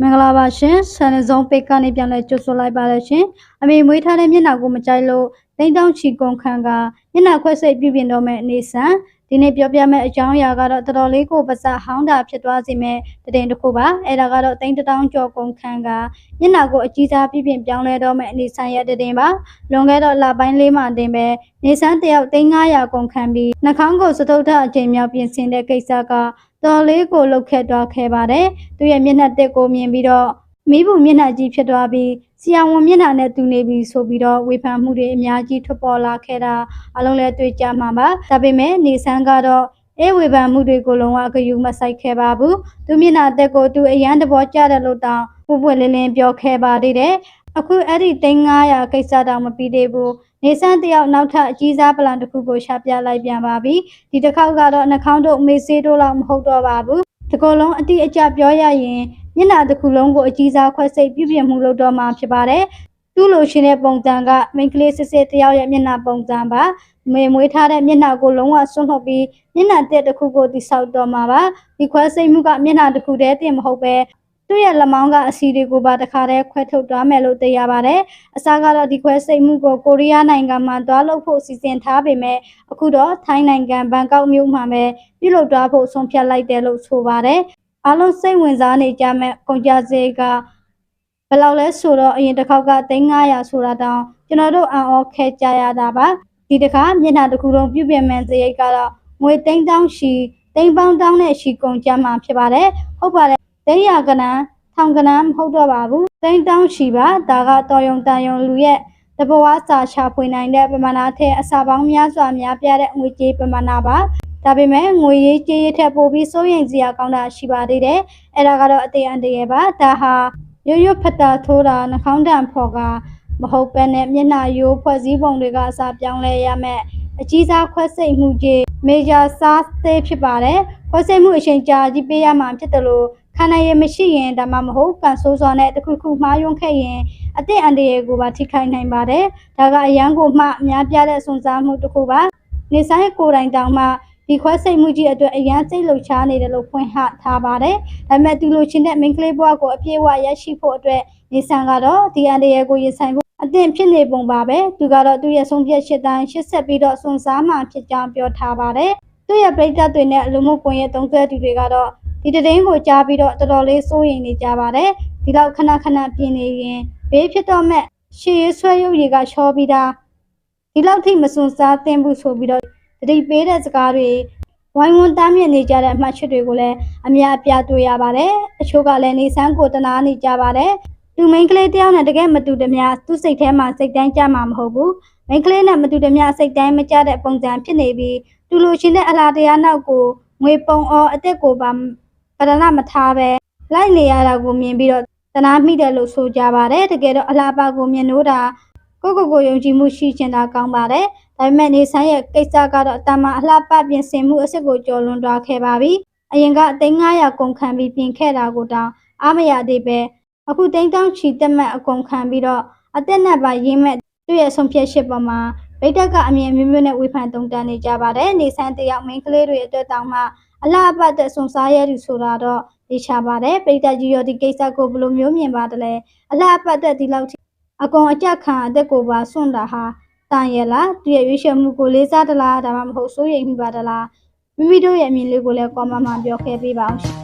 မင်္ဂလာပါရှင်ဆန်စုံပိတ်ကနေပြန်လဲကြိုဆိုလိုက်ပါရရှင်အမေမွေးထားတဲ့မျက်နှာကိုမကြိုက်လို့တိန်းတောင်းချီကုန်ခံကမျက်နှာခွဲစိတ်ပြုပြင်တော့မဲ့အနေဆန်ဒီနေ့ပြောပြမယ့်အကြောင်းအရာကတော့တော်တော်လေးကိုပါစဟောင်းတာဖြစ်သွားစေမဲ့တည်င်းတစ်ခုပါအဲ့ဒါကတော့တိန်းတောင်းကြော်ကုန်ခံကမျက်နှာကိုအကြီးစားပြုပြင်ပြောင်းလဲတော့မဲ့အနေဆန်ရဲ့တည်င်းပါလွန်ခဲ့တော့လပိုင်းလေးမှတင်ပဲနေဆန်တယောက်တိန်း900ကုန်ခံပြီးနှာခေါင်းကိုစတုထအချိန်မြောက်ပြင်ဆင်တဲ့ကိစ္စက တော်လေးကိုလှုပ်ခတ်သွားခဲ့ပါတယ်။သူရဲ့မျက်နှာတက်ကိုမြင်ပြီးတော့မိဘူးမျက်နှာကြီးဖြစ်သွားပြီးဆီယဝန်မျက်နှာနဲ့တူနေပြီဆိုပြီးတော့ဝေဖန်မှုတွေအများကြီးထွက်ပေါ်လာခဲ့တာအလုံးလဲတွေ့ကြမှာပါ။ဒါပေမဲ့နေဆန်းကတော့အဲဝေဖန်မှုတွေကိုလုံးဝအကယူမဆိုင်ခဲ့ပါဘူး။သူမျက်နှာတက်ကိုသူအရန်တဘောကြတယ်လို့တောင်ပူပွင့်လင်းလင်းပြောခဲ့ပါသေးတယ်။ အခုအဲ့ဒီ3900ကိစ္စတောင်မပြီးသေးဘူး။နေဆန်းတယောက်နောက်ထပ်အကြီးစားပလန်တစ်ခုကိုရှာပြလိုက်ပြန်ပါပြီ။ဒီတစ်ခေါက်ကတော့နှာခေါင်းတို့မေးဆေးတို့လောက်မဟုတ်တော့ပါဘူး။ဒီကောလုံးအတိအကျပြောရရင်မျက်နှာတစ်ခုလုံးကိုအကြီးစားခွဲစိတ်ပြုပြင်မှုလုပ်တော့မှာဖြစ်ပါတယ်။သူ့လိုရှင်တဲ့ပုံစံကမိန်းကလေးစစ်စစ်တယောက်ရဲ့မျက်နှာပုံစံပါ။မေမွေးထားတဲ့မျက်နှာကိုလုံးဝဆွန့်လွတ်ပြီးမျက်နှာတက်တစ်ခုကိုတိဆောက်တော့မှာပါ။ဒီခွဲစိတ်မှုကမျက်နှာတစ်ခုတည်းတင်မဟုတ်ပဲ သူ့ရဲ့လက်မောင်းကအစီတွေကိုပါတခါတည်းခွဲထုတ်သွားမယ်လို့သိရပါတယ်။အစားကတော့ဒီခွဲစိတ်မှုကိုကိုရီးယားနိုင်ငံမှာတွားလုပ်ဖို့စီစဉ်ထားပေမဲ့အခုတော့ထိုင်းနိုင်ငံဘန်ကောက်မြို့မှာပဲပြုလုပ်သွားဖို့ဆုံးဖြတ်လိုက်တယ်လို့ဆိုပါတယ်။အားလုံးစိတ်ဝင်စားနေကြမဲ့ကုန်ကြစည်ကဘယ်လောက်လဲဆိုတော့အရင်တစ်ခေါက်က3900ဆိုတာတောင်ကျွန်တော်တို့အံ့ဩခဲကြရတာပါ။ဒီတစ်ခါမျက်နှာတစ်ခုလုံးပြုပြင်မှန်စရိတ်ကတော့ငွေ3000ရှီ3000ပေါင်းတောင်းနဲ့ရှီကုန်ကြမှာဖြစ်ပါတယ်။ဟုတ်ပါတယ်။ တိရကနန်းထောင်ကနန်းမဟုတ်တော့ပါဘူး။3000တောင်းရှီပါဒါကတော်ယုံတန်ယုံလူရဲ့တဘဝစာရှာဖွေနိုင်တဲ့ပမာဏထက်အစာပေါင်းများစွာများပြားတဲ့ငွေကြေးပမာဏပါဒါပေမဲ့ငွေရေးကြေးရေးထက်ပိုပြီးစိုးရိမ်စရာကောင်းတာရှိပါသေးတယ်အဲ့ဒါကတော့အသေးအန္တရာယ်ပါဒါဟာရွရွဖတ်တာထိုးတာနှာခေါင်းတံဖော်ကမဟုတ်ပဲနဲ့မျက်နှာရိုးဖွဲ့စည်းပုံတွေကအစာပြောင်းလဲရမယ်အကြီးစားခွဲစိတ်မှုကြီး major SARS သေးဖြစ်ပါတယ်ခွဲစိတ်မှုအချိန်ကြာကြီးပေးရမှာဖြစ်တယ်လို့ ခန္ဓာရည်မရှိရင်ဒါမှမဟုတ်ကန်ဆိုးစွာနဲ့တစ်ခုခုမှားယွင်းခဲ့ရင်အသည့်အန္တရာယ်ကိုပါထိခိုက်နိုင်ပါတယ်။ဒါကအရန်ကိုမှအများပြားတဲ့စွန့်စားမှုတစ်ခုပါ။နေဆိုင်ကိုယ်တိုင်တောင်မှဒီခွဲစိတ်မှုကြီးအတွက်အရန်စိတ်လှုပ်ရှားနေတယ်လို့ဖွင့်ဟထားပါတယ်။ဒါပေမဲ့သူလိုချင်တဲ့မိန်းကလေးဘဝကိုအပြည့်အဝရရှိဖို့အတွက်နေဆန်ကတော့ဒီအန္တရာယ်ကိုရင်ဆိုင်ဖို့အသင့်ဖြစ်နေပုံပါပဲ။သူကတော့သူ့ရဲ့ဆုံးဖြတ်ချက်တိုင်းရှစ်ဆက်ပြီးတော့စွန့်စားမှဖြစ်ကြောင်းပြောထားပါတယ်။သူ့ရဲ့ပြိတ္တတွေနဲ့လူမှုကွန်ရက်သုံးဆွဲသူတွေကတော့ ဒီတည်င်းကိုကြားပြီးတော့တော်တော်လေးစိုးရိမ်နေကြပါတယ်ဒီလောက်ခဏခဏပြင်နေရင်ဘေးဖြစ်တော့မဲ့ရှေးဆွဲရုပ်ရည်ကချောပြီးသားဒီလောက်ထိမစွန်စားသင့်ဘူးဆိုပြီးတော့တတိပေးတဲ့စကားတွေဝိုင်းဝန်းတားမြစ်နေကြတဲ့အမှတ်ချက်တွေကိုလည်းအများအပြားတွေ့ရပါတယ်အချို့ကလည်းနေဆန်းကိုတနာနေကြပါတယ်သူမိန်းကလေးတယောက်နဲ့တကယ်မတူတမျှသူ့စိတ်ထဲမှာစိတ်တိုင်းကြမှာမဟုတ်ဘူးမိန်းကလေးနဲ့မတူတမျှစိတ်တိုင်းမကြတဲ့ပုံစံဖြစ်နေပြီးသူလိုချင်တဲ့အလားတရားနောက်ကိုငွေပုံအောအသက်ကိုပါ ပဒနာမထားပဲလိုက်နေရတာကိုမြင်ပြီးတော့တနာမိတယ်လို့ဆိုကြပါတယ်တကယ်တော့အလားပါကိုမြင်လို့တာကိုကိုကိုယုံကြည်မှုရှိချင်တာကောင်းပါတယ်ဒါပေမဲ့နေဆိုင်ရဲ့ကိစ္စကတော့အတမအလှပပြင်ဆင်မှုအစ်စ်ကိုကျော်လွန်သွားခဲ့ပါပြီအရင်ကအသိန်း900ကုန်ခံပြီးပြင်ခဲ့တာကိုတောင်အားမရသေးပဲအခုတိန်းတောင်းချီတက်မဲ့အကုန်ခံပြီးတော့အသက်နဲ့ပါရင်းမဲ့သူ့ရဲ့ဆုံးဖြတ်ချက်ပေါ်မှာဗိတ်တက်ကအမြင်မျိုးမျိုးနဲ့ဝေဖန်တုံ့ပြန်နေကြပါတယ်နေဆန်းတယောက်မိန်းကလေးတွေအတွက်တောင်မှ အလားအပတ်သက်ဆွန်စားရည်ဆိုတာတော့သိချပါတယ်ပိဋကကြီးရောဒီကိစ္စကိုဘယ်လိုမျိုးမြင်ပါတယ်လဲအလားအပတ်သက်ဒီလောက်ထိအကောင်အကြခံအသက်ကိုပါဆွန့်တာဟာတန်ရလားသူရဲ့ရွေးချယ်မှုကိုလေးစားတလားဒါမှမဟုတ်စိုးရိမ်မိပါတလားမိမိတို့ရဲ့အမြင်လေးကိုလည်းကွန်မန့်မှာပြောခဲ့ပေးပါအောင်ရှင်